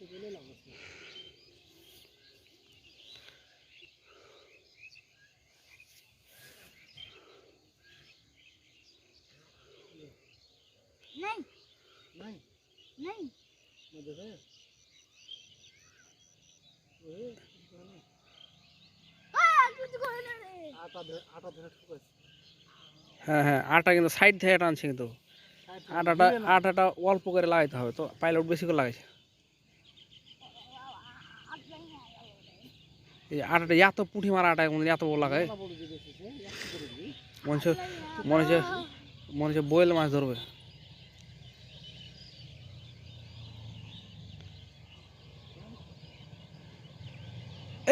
কষ্ট পেলে লাভ আছে नहीं নাই नहीं না দেখে ওই জানো, आ कुछ कोई नहीं আটা ধরে আটা ধরে ঠুকাইছে হ্যাঁ হ্যাঁ আটা কিন্তু সাইড থেকে টানছে কিন্তু সাইড থেকে আটাটা দিবে না। আটাটা অল্প করে লাগাইতে হবে তো পাইলট বেশি করে লাগাইছে এই আটাটা, এত পুঁটি মারা আটা মনে এত বড় দিবি। মনে হচ্ছে মনে হচ্ছে মনে হচ্ছে বয়েল মাছ ধরবে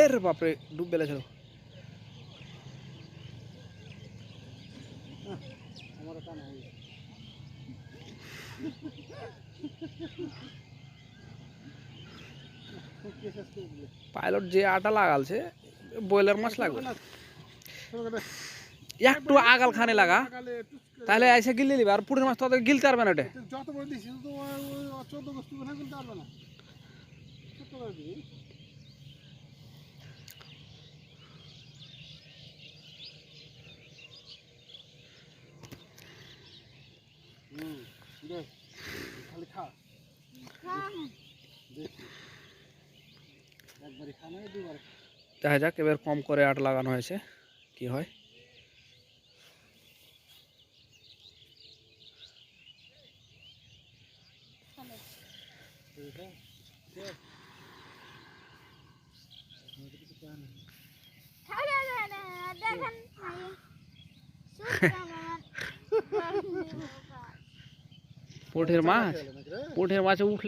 এর বাপরে, ডুব বেলেছিল আমারও টানা হয়ে গেছে। কে শেষ করে দিলে? পাইলট যে আটা লাগালছে বয়লার মাছ লাগবে। একটু আগাল খানে লাগা তাহলে এসে গিলে নিবে আর পুটির মাছ তো অত গিলতে পারবে না যত বড় তো চোদ্দ পারবে খালি খা। দেখি একবারই খা না দুবার খা। দেখা যাক এবার কম করে আট লাগানো হয়েছে কি হয়। পোঠের মাছ? পোঠের মাছে। উঠলে